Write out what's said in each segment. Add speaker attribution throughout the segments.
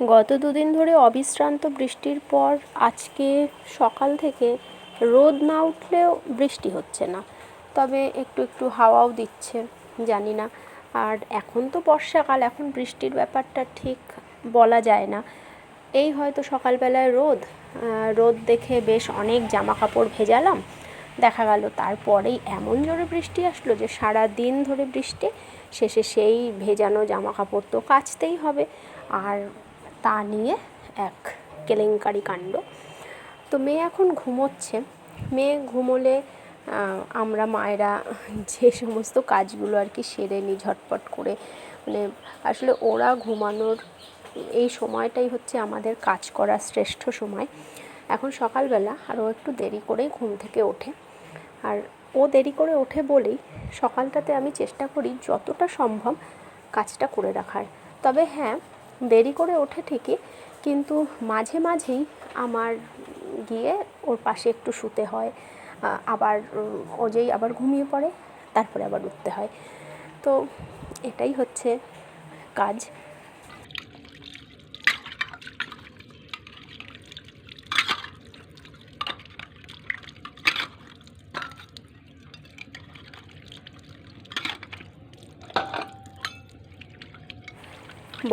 Speaker 1: গত দুদিন ধরে অবিশ্রান্ত বৃষ্টির পর আজকে সকাল থেকে রোদ না উঠলেও বৃষ্টি হচ্ছে না। তবে একটু একটু হাওয়াও দিচ্ছে, জানি না। আর এখন তো বর্ষাকাল, এখন বৃষ্টির ব্যাপারটা ঠিক বলা যায় না। এই হয়তো সকালবেলায় রোদ রোদ দেখে বেশ অনেক জামা কাপড় ভেজালাম, দেখা গেল তারপরেই এমন জোরে বৃষ্টি আসলো যে সারা দিন ধরে বৃষ্টি, শেষে সেই ভেজানো জামা কাপড় তো কাচতেই হবে। আর তা নিয়ে এক কেলেঙ্কারি কাণ্ড। তো মেয়ে এখন ঘুমোচ্ছে। মেয়ে ঘুমোলে আমরা মায়েরা যে সমস্ত কাজগুলো আর কি সেরে নিই ঝটপট করে। মানে আসলে ওরা ঘুমানোর, এই সময়টাই হচ্ছে আমাদের কাজ করার শ্রেষ্ঠ সময়। এখন সকালবেলা আর ও একটু দেরি করেই ঘুম থেকে ওঠে। আর ও দেরি করে ওঠে বলেই সকালটাতে আমি চেষ্টা করি যতটা সম্ভব কাজটা করে রাখার। তবে হ্যাঁ দেরি করে ওঠে ঠিকই, কিন্তু মাঝে মাঝেই আমার গিয়ে ওর পাশে একটু শুতে হয় আবার ও যেই আবার ঘুমিয়ে পড়ে, তারপরে আবার উঠতে হয়। তো এটাই হচ্ছে কাজ।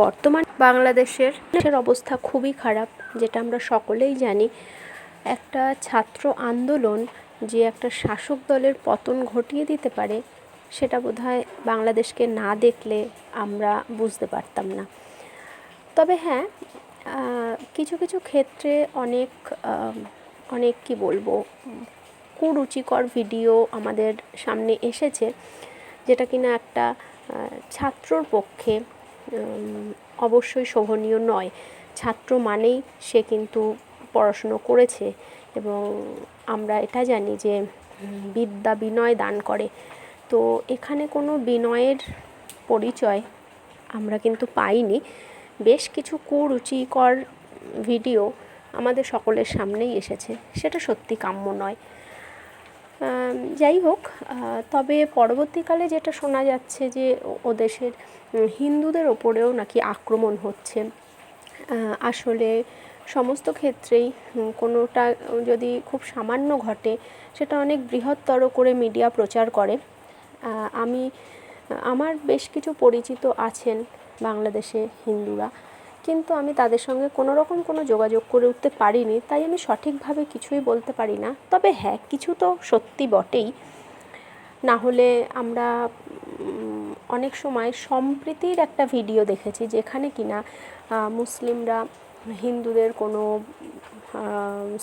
Speaker 1: বর্তমান বাংলাদেশের অবস্থা খুবই খারাপ, যেটা আমরা সকলেই জানি। একটা ছাত্র আন্দোলন যে একটা শাসক দলের পতন ঘটিয়ে দিতে পারে, সেটা বোধহয় বাংলাদেশকে না দেখলে আমরা বুঝতে পারতাম না। তবে হ্যাঁ কিছু কিছু ক্ষেত্রে অনেক অনেক কি বলব, কুরুচিকর ভিডিও আমাদের সামনে এসেছে, যেটা কিনা একটা ছাত্রর পক্ষে অবশ্যই শোভনীয় নয়। ছাত্র মানেই সে কিন্তু পড়াশুনো করেছে এবং আমরা এটা জানি যে বিদ্যা বিনয় দান করে। তো এখানে কোনো বিনয়ের পরিচয় আমরা কিন্তু পাইনি। বেশ কিছু কুরুচিকর ভিডিও আমাদের সকলের সামনেই এসেছে। সেটা সত্যি কাম্য নয়। যাই হোক তবে পরবর্তীকালে যেটা শোনা যাচ্ছে যে ও দেশের হিন্দুদের ওপরেও নাকি আক্রমণ হচ্ছে। আসলে সমস্ত ক্ষেত্রেই কোনোটা যদি খুব সামান্য ঘটে, সেটা অনেক বৃহত্তর করে মিডিয়া প্রচার করে। আমি, আমার বেশ কিছু পরিচিত আছেন বাংলাদেশে হিন্দুরা। কিন্তু আমি তাদের সঙ্গে কোনো রকম কোনো যোগাযোগ করে উঠতে পারিনি, তাই আমি সঠিকভাবে কিছুই বলতে পারি না। তবে হ্যাঁ কিছু তো সত্যি বটেই। না হলে আমরা অনেক সময় সম্প্রীতির একটা ভিডিও দেখেছি যেখানে কিনা মুসলিমরা, হিন্দুদের কোনো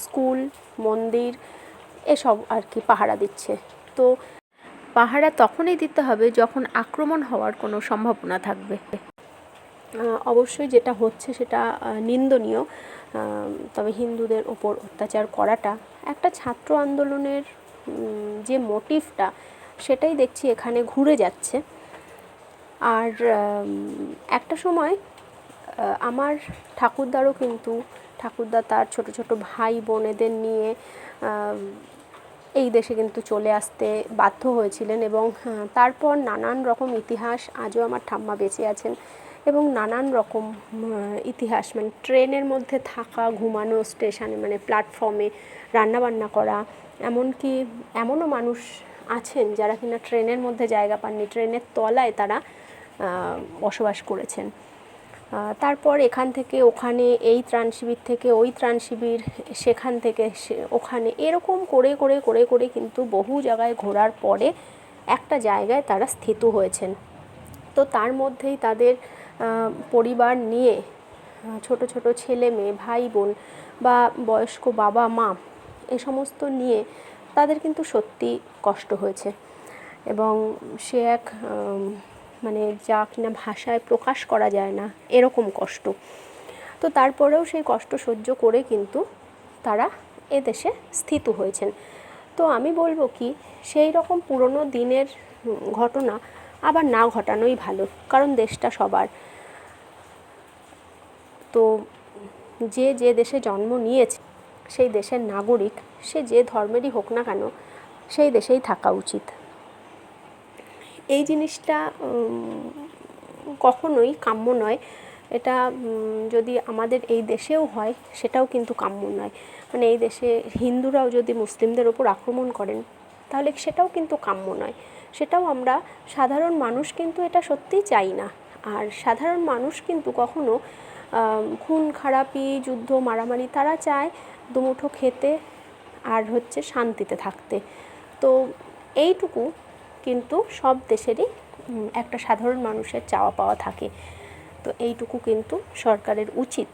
Speaker 1: স্কুল, মন্দির এসব আর কি পাহারা দিচ্ছে। তো পাহারা তখনই দিতে হবে যখন আক্রমণ হওয়ার কোনো সম্ভাবনা থাকবে। অবশ্যই যেটা হচ্ছে সেটা নিন্দনীয়। তবে হিন্দুদের ওপর অত্যাচার করাটা একটা ছাত্র আন্দোলনের যে মোটিভটা সেটাই দেখছি এখানে ঘুরে যাচ্ছে। আর একটা সময় আমার ঠাকুরদারও কিন্তু, ঠাকুরদা তার ছোট ছোট ভাই বোনেদের নিয়ে এই দেশে কিন্তু চলে আসতে বাধ্য হয়েছিলেন এবং তারপর নানান রকম ইতিহাস আজও আমার ঠাম্মা বেঁচে আছেন। এবং নানান রকম ইতিহাস মানে ট্রেনের মধ্যে থাকা, ঘুমানো, স্টেশনে মানে প্ল্যাটফর্মে রান্নাবান্না করা, এমনকি এমনও মানুষ আছেন যারা কিনা ট্রেনের মধ্যে জায়গা পাননি, ট্রেনের তলায় তারা বসবাস করেছেন। তারপর এখান থেকে, ওখানে এই ত্রাণ শিবির থেকে, ওই ত্রাণ শিবির, সেখান থেকে ওখানে, এরকম করে করে করে করে কিন্তু বহু জায়গায় ঘোরার পরে একটা জায়গায় তারা স্থিত হয়েছেন। তো তার মধ্যেই তাদের পরিবার নিয়ে ছোট ছোট ছেলে মেয়ে, ভাই বোন বা বয়স্ক বাবা মা, এ সমস্ত নিয়ে তাদের কিন্তু সত্যি কষ্ট হয়েছে। এবং সে এক মানে যা কিনা ভাষায় প্রকাশ করা যায় না, এরকম কষ্ট। তো তারপরেও সেই কষ্ট সহ্য করে কিন্তু তারা এদেশে স্থিত হয়েছেন। তো আমি বলব কি, সেই রকম পুরনো দিনের ঘটনা আবার না ঘটানোই ভালো, কারণ দেশটা সবার। তো যে যে দেশে জন্ম নিয়েছে, সেই দেশের নাগরিক, সে যে ধর্মেরই হোক না কেন, সেই দেশেই থাকা উচিত। এই জিনিসটা কখনোই কাম্য নয়। এটা যদি আমাদের এই দেশেও হয়, সেটাও কিন্তু কাম্য নয়। মানে এই দেশে হিন্দুরাও যদি মুসলিমদের ওপর আক্রমণ করেন, তাহলে সেটাও কিন্তু কাম্য নয়। সেটাও আমরা সাধারণ মানুষ কিন্তু এটা সত্যিই চাই না। আর সাধারণ মানুষ কিন্তু কখনো খুন, খারাপি, যুদ্ধ, মারামারি তারা চায় দুমুঠো খেতে আর হচ্ছে শান্তিতে থাকতে। তো এইটুকু কিন্তু সব দেশেরই একটা সাধারণ মানুষের চাওয়া পাওয়া থাকে। তো এইটুকু কিন্তু সরকারের উচিত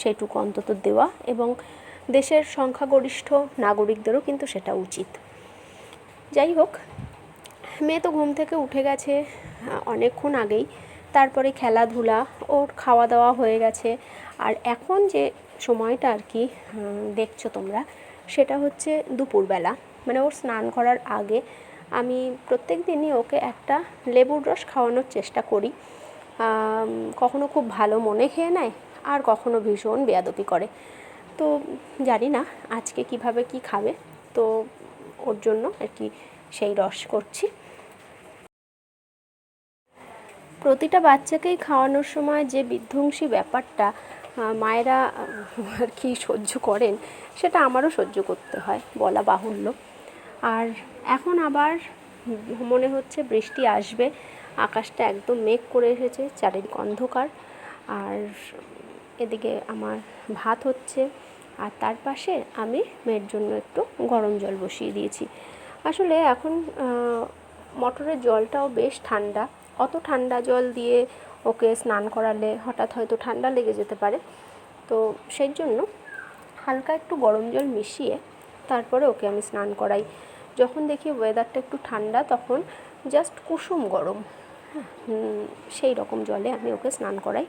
Speaker 1: সেটুকু অন্তত দেওয়া এবং দেশের সংখ্যাগরিষ্ঠ নাগরিকদেরও কিন্তু সেটা উচিত। যাই হোক, মেয়ে তো ঘুম থেকে উঠে গেছে অনেকক্ষণ আগেই। তারপরে খেলাধুলা, ওর খাওয়া দাওয়া হয়ে গেছে। আর এখন যে সময়টা আর কি দেখছ তোমরা, সেটা হচ্ছে দুপুরবেলা। মানে ওর স্নান করার আগে আমি প্রত্যেক দিনই ওকে একটা লেবুর রস খাওয়ানোর চেষ্টা করি। কখনো খুব ভালো মনে খেয়ে নেয়, আর কখনো ভীষণ বেয়াদপি করে। তো জানি না, আজকে কীভাবে কি খাবে, তো ওর জন্য আর কি সেই রস করছি। প্রতিটা বাচ্চাকেই খাওয়ানোর সময় যে বিধ্বংসী ব্যাপারটা মায়েরা আর কি সহ্য করেন, সেটা আমারও সহ্য করতে হয়, বলা বাহুল্য। আর এখন আবার মনে হচ্ছে বৃষ্টি আসবে, আকাশটা একদম মেঘ করে এসেছে, চারিদিক অন্ধকার। আর এদিকে আমার ভাত হচ্ছে, আর তার পাশে আমি মেয়ের জন্য একটু গরম জল বসিয়ে দিয়েছি। আসলে এখন মটরের জলটাও বেশ ঠান্ডা। অত ঠান্ডা জল দিয়ে ওকে স্নান করালে হঠাৎ হয়তো ঠান্ডা লেগে যেতে পারে। তো সেই জন্য হালকা একটু গরম জল মিশিয়ে তারপরে ওকে আমি স্নান করাই। যখন দেখি ওয়েদারটা একটু ঠান্ডা, তখন জাস্ট কুসুম গরম। সেই রকম জলে আমি ওকে স্নান করাই।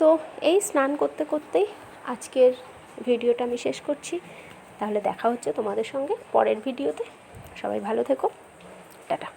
Speaker 1: তো এই স্নান করতে করতেই আজকের ভিডিওটা আমি শেষ করছি। তাহলে দেখা হচ্ছে তোমাদের সঙ্গে পরের ভিডিওতে। সবাই ভালো থেকো। টাটা।